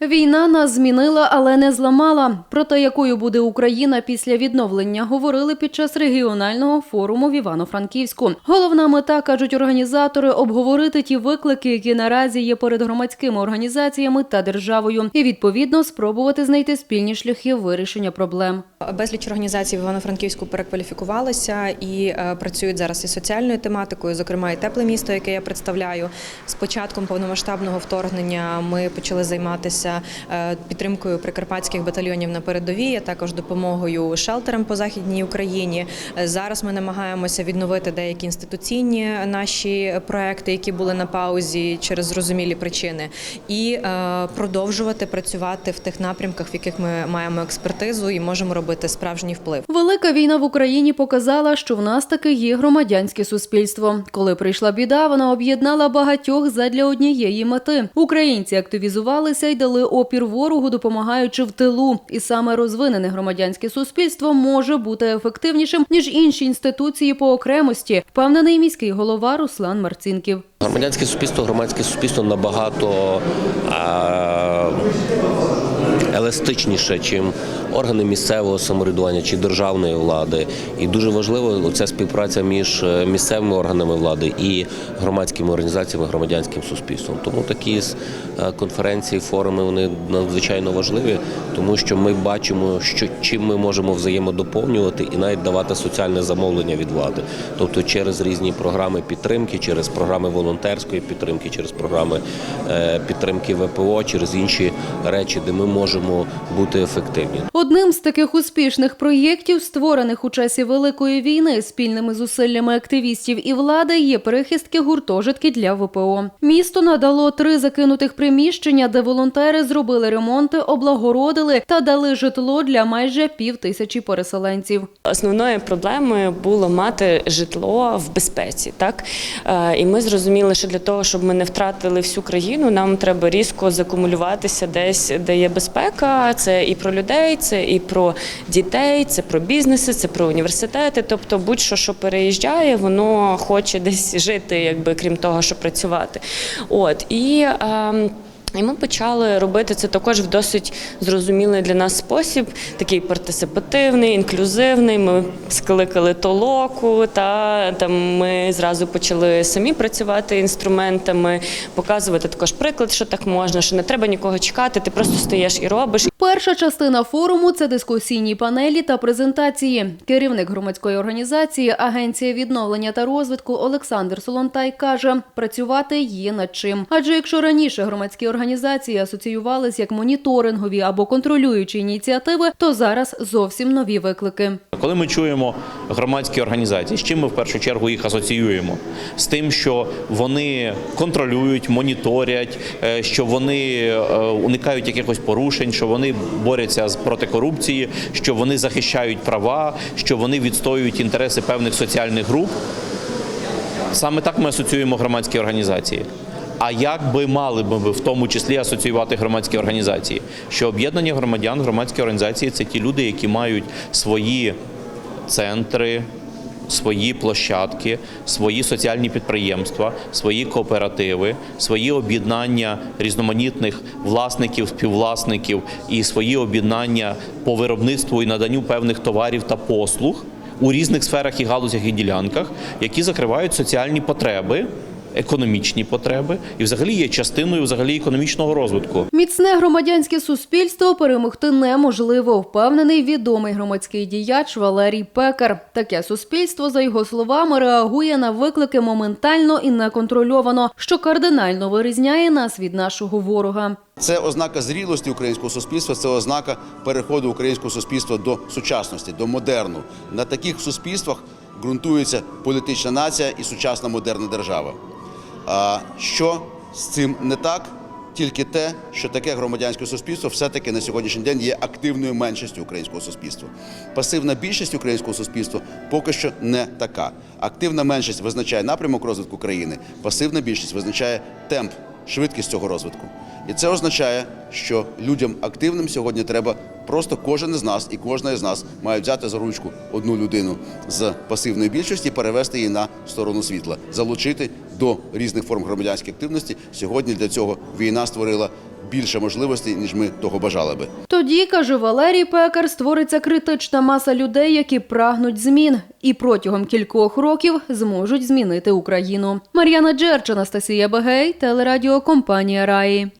Війна нас змінила, але не зламала. Про те, якою буде Україна після відновлення, говорили під час регіонального форуму в Івано-Франківську. Головна мета, кажуть організатори, обговорити ті виклики, які наразі є перед громадськими організаціями та державою, і відповідно спробувати знайти спільні шляхи вирішення проблем. Безліч організацій в Івано-Франківську перекваліфікувалися і е, працюють зараз із соціальною тематикою, зокрема і тепле місто, яке я представляю. З початком повномасштабного вторгнення ми почали займатися е, підтримкою прикарпатських батальйонів на передовій, а також допомогою шелтерам по західній Україні. Е, Зараз ми намагаємося відновити деякі інституційні наші проекти, які були на паузі через зрозумілі причини, і е, продовжувати працювати в тих напрямках, в яких ми маємо експертизу і можемо робити справжній вплив. Велика війна в Україні показала, що в нас таки є громадянське суспільство. Коли прийшла біда, вона об'єднала багатьох задля однієї мети. Українці активізувалися і дали опір ворогу, допомагаючи в тилу. І саме розвинене громадянське суспільство може бути ефективнішим ніж інші інституції по окремості, впевнений міський голова Руслан Марцінків. Громадянське суспільство, громадське суспільство набагато еластичніше, чим органи місцевого самоврядування чи державної влади. І дуже важливо ця співпраця між е, місцевими органами влади і громадськими організаціями, громадянським суспільством. Тому такі е, конференції, форуми вони надзвичайно важливі, тому що ми бачимо, що чим ми можемо взаємодоповнювати і навіть давати соціальне замовлення від влади, тобто через різні програми підтримки, через програми волонтерської підтримки, через програми е, підтримки ВПО, через інші речі, де ми можемо бути ефективні. Одним з таких успішних проєктів, створених у часі Великої війни спільними зусиллями активістів і влади, є перехистки гуртожитки для ВПО. Місто надало три закинутих приміщення, де волонтери зробили ремонти, облагородили та дали житло для майже пів тисячі переселенців. Основною проблемою було мати житло в безпеці. Так Е, і ми зрозуміли, що для того, щоб ми не втратили всю країну, нам треба різко закумулюватися десь, де є безпека. Це і про людей, це і про дітей, це про бізнеси, це про університети. Тобто, будь-що, що переїжджає, воно хоче десь жити, якби крім того, що працювати. От і. ем, і ми почали робити це також в досить зрозумілий для нас спосіб, такий партисипативний, інклюзивний. Ми скликали толоку, та там ми зразу почали самі працювати інструментами, показувати також приклад, що так можна, що не треба нікого чекати, ти просто стаєш і робиш. Перша частина форуму це дискусійні панелі та презентації. Керівник громадської організації Агенція відновлення та розвитку Олександр Солонтай каже, працювати є над чим. Адже якщо раніше громадські організації асоціювались як моніторингові або контролюючі ініціативи, то зараз зовсім нові виклики. Коли ми чуємо громадські організації, з чим ми в першу чергу їх асоціюємо? З тим, що вони контролюють, моніторять, е, що вони е, уникають якихось порушень, що вони борються з проти корупції, що вони захищають права, що вони відстоюють інтереси певних соціальних груп. Саме так ми асоціюємо громадські організації. А як би мали б ми в тому числі асоціювати громадські організації? Що об'єднання громадян, громадські організації це ті люди, які мають свої центри, свої площадки, свої соціальні підприємства, свої кооперативи, свої об'єднання різноманітних власників, співвласників і свої об'єднання по виробництву і наданню певних товарів та послуг у різних сферах і галузях і ділянках, які закривають соціальні потреби. Економічні потреби і взагалі є частиною взагалі економічного розвитку. Міцне громадянське суспільство перемогти неможливо, впевнений відомий громадський діяч Валерій Пекар. Таке суспільство, за його словами, реагує на виклики моментально і неконтрольовано, що кардинально вирізняє нас від нашого ворога. Це ознака зрілості українського суспільства, це ознака переходу українського суспільства до сучасності, до модерну. На таких суспільствах ґрунтується політична нація і сучасна модерна держава. А що з цим не так? Тільки те, що таке громадянське суспільство все-таки на сьогоднішній день є активною меншістю українського суспільства. Пасивна більшість українського суспільства поки що не така. Активна меншість визначає напрямок розвитку країни, пасивна більшість визначає темп, швидкість цього розвитку. І це означає, що людям активним сьогодні треба Просто кожен із нас і кожна із нас має взяти за ручку одну людину з пасивної більшості, перевести її на сторону світла, залучити до різних форм громадянської активності. Сьогодні для цього війна створила більше можливостей, ніж ми того бажали би. Тоді, каже Валерій Пекар, створиться критична маса людей, які прагнуть змін, і протягом кількох років зможуть змінити Україну. Мар'яна Джерч, Анастасія Багей, телерадіокомпанія Раї.